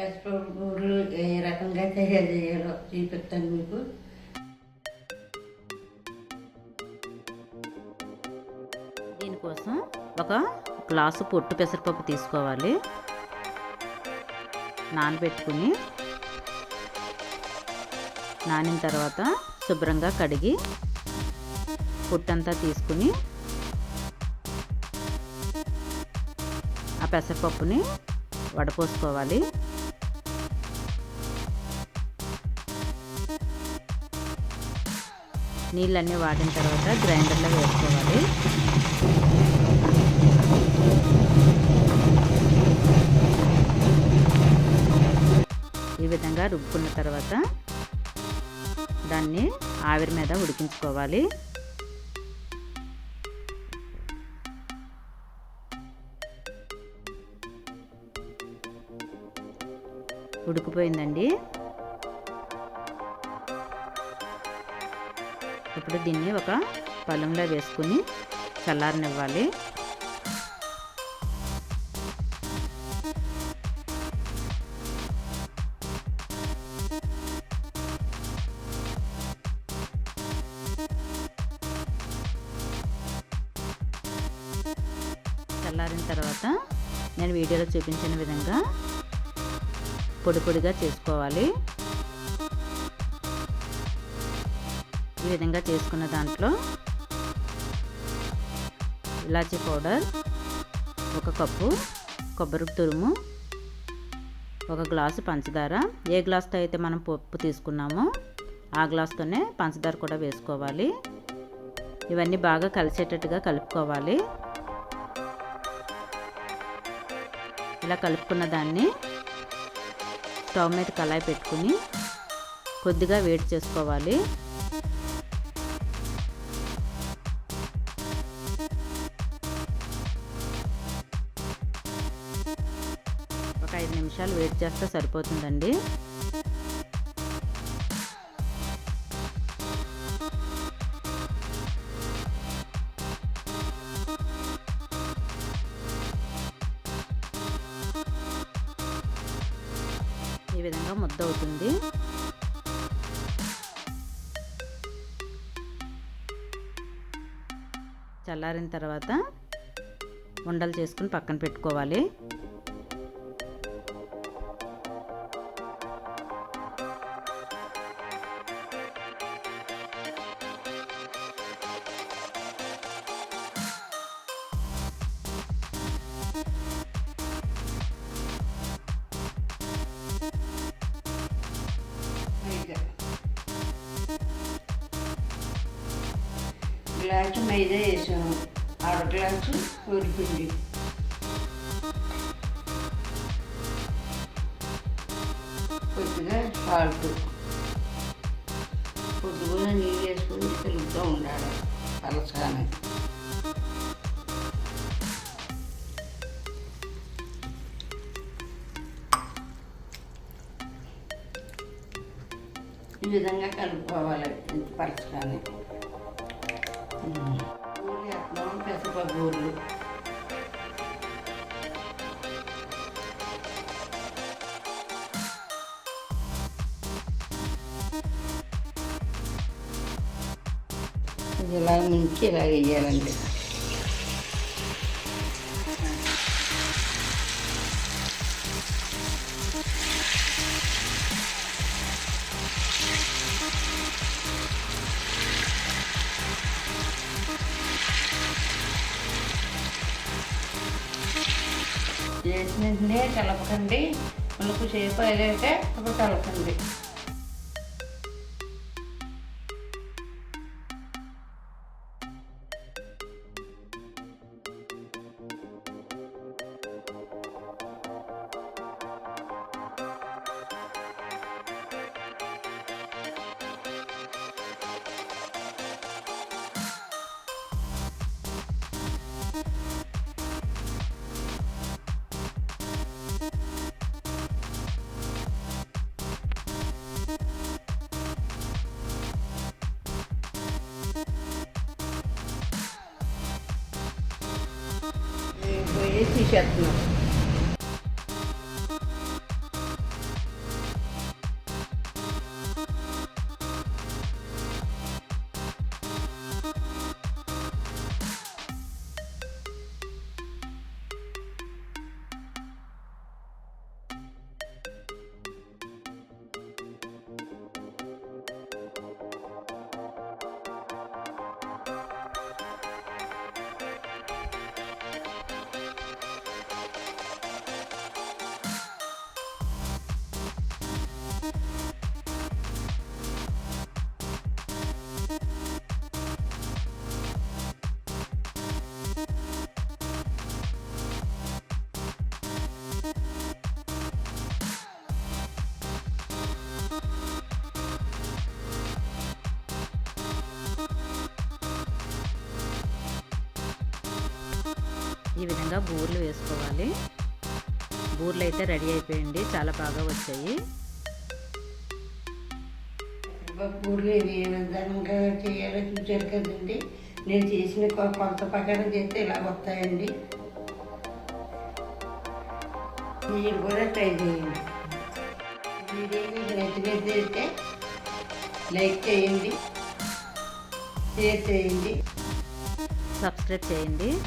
పెసరపప్పులు ఏ రకంగా తయారు చేయాలో చూపిస్తాను మీకు. దీనికోసం ఒక గ్లాసు పొట్టు పెసరపప్పు తీసుకోవాలి. నానబెట్టుకుని నానిన తర్వాత శుభ్రంగా కడిగి పొట్టంతా తీసుకుని ఆ పెసరపప్పుని వడపోసుకోవాలి. నీళ్ళన్నీ వాడిన తర్వాత గ్రైండర్లో వేసుకోవాలి. ఈ విధంగా రుబ్బుకున్న తర్వాత దాన్ని ఆవిరి మీద ఉడికించుకోవాలి. ఉడికిపోయిందండి. ఇప్పుడు దీన్ని ఒక పొలంలో వేసుకుని చల్లారనివ్వాలి. చల్లారిన తర్వాత నేను వీడియోలో చూపించిన విధంగా పొడి పొడిగా చేసుకోవాలి. ఈ విధంగా చేసుకున్న దాంట్లో ఇలాచీ పౌడర్ ఒక కప్పు కొబ్బరి తురుము ఒక గ్లాసు పంచదార. ఏ గ్లాస్తో అయితే మనం పప్పు తీసుకున్నామో ఆ గ్లాస్తోనే పంచదార కూడా వేసుకోవాలి. ఇవన్నీ బాగా కలిసేటట్టుగా కలుపుకోవాలి. ఇలా కలుపుకున్న దాన్ని స్టవ్ మీద కళాయి పెట్టుకుని కొద్దిగా వేడి చేసుకోవాలి. ఐదు నిమిషాలు వెయిట్ చేస్తే సరిపోతుందండి. ఈ విధంగా ముద్ద అవుతుంది. చల్లారిన తర్వాత ఉండలు చేసుకుని పక్కన పెట్టుకోవాలి. గ్లాసు మైదా వేసాము అర గ్లాసు పిండి కొద్దిగా సాల్ట్. కొద్దిగా నీళ్ళు వేసుకొని కలుపుతూ ఉండాలి. పలసగానే ఈ విధంగా కలుపుకోవాలి. పరచడానికి వేస్తున్నాం పెసరపప్పు ఊర్లు ఇది ఇలా ముంచి ఇలా వేయాలండి చేసిన వెంటనే కలపకండి మనకు సేపు అయ్యాక అప్పుడు కలపండి એ ટી શર્ટનું ఈ విధంగా బూర్లు వేసుకోవాలి. బూర్లు అయితే రెడీ అయిపోయింది. చాలా బాగా వచ్చాయి. పూర్లు ఏ విధంగా చేయాలో చూశారు కదండి. నేను చేసిన కొ- కొలత ప్రకారం చేస్తే ఇలా వస్తాయండి. మీరు కూడా ట్రై చేయండి. వీడియో మీకు నచ్చినట్లయితే లైక్ చేయండి. షేర్ చేయండి. సబ్స్క్రైబ్ చేయండి.